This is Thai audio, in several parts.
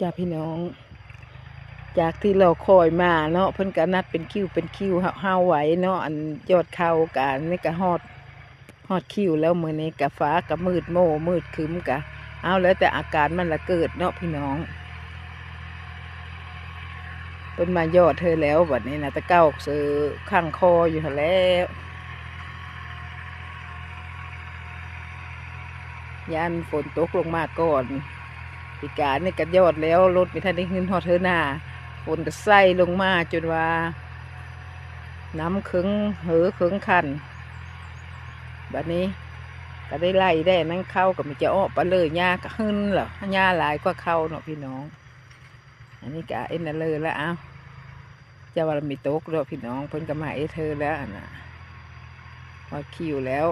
จ้าพี่น้อง จากที่เราคอยมาเนาะเพิ่นก็นัดเป็นคิวเป็นคิวเฮาไหวเนาะอันยอดเขากันนี่ก็ฮอดฮอดคิวแล้วมื้อนี้กะฟ้าก็มืดโมมืดครึ้มกะเอาแล้วแต่อาการมันละเกิดเนาะพี่น้องเพิ่นมายอดเธอแล้วบัดนี้นะตะเก้าซื้อข้างคออยู่แล้วยันฝนตกลงมาก่อน ปีกานี่ก็ยอดแล้วรถไม่ทันได้ขึ้นฮอดเธอหน้าฝนก็ใส่ลงมาจนว่า น้ำขึงเหอขึงคันแบัดนี้ก็ได้ไล่ได้นั่งเข้ากับมันจะออกไปเลยหญ้าก็ขึ้นเหรอหญ้าหลายกว่าเข้าเนาะพี่น้อง อันนี้ก็เอ็นเลยแล้วเอ้าจะว่ามีโต๊กเนาะพี่น้องเพิ่นก็มาเอเธอแล้วนะพอคิวแล้ว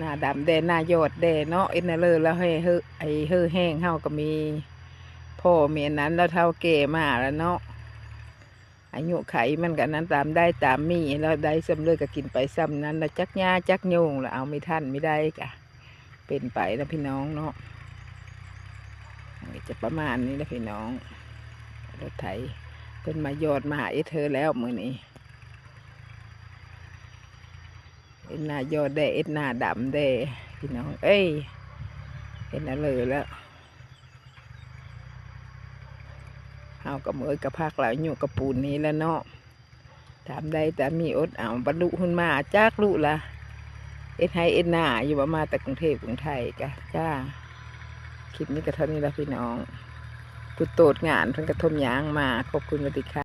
หน้าดำแดงหน้ายอดแดงเนาะเอ็นนะเลยแล้วให้เฮอไอเฮอแห้งเฮาก็มีพ่อเมียนั้นแล้วเท่าเก่มาแล้วเนาะอายุไขมันกันนั้นตามได้ตามมีแล้วได้สำเร็จก็กินไปซ้ำนั้นแล้วจักหญ้าจักโยงแล้วเอาไม่ทันไม่ได้กะเป็นไปนะพี่น้องเนาะจะประมาณนี้นะพี่น้องรถไถเพิ่นมายอดมหาเอเธอแล้วมือนี้ เอ็นหน้ายอดแดเอ็นหน้าดำแดพี่น้อง เอ้ยเห็นอะไรแล้วเฮากับเมยกับพักหลายอยู่กับปูนนี้แล้วเนาะถามได้แต่มีอดเอาบรรลุขึ้นมาจากลุละเอ็ดไฮเอ็ดหน้าอยู่ว่ามาแต่กรุงเทพกรุงไทยกะจ้าคลิปนี้ก็เท่านี้ละพี่น้องผู้โตดงานเพิ่นกระทมยางมาขอบคุณสวัสดีค่ะ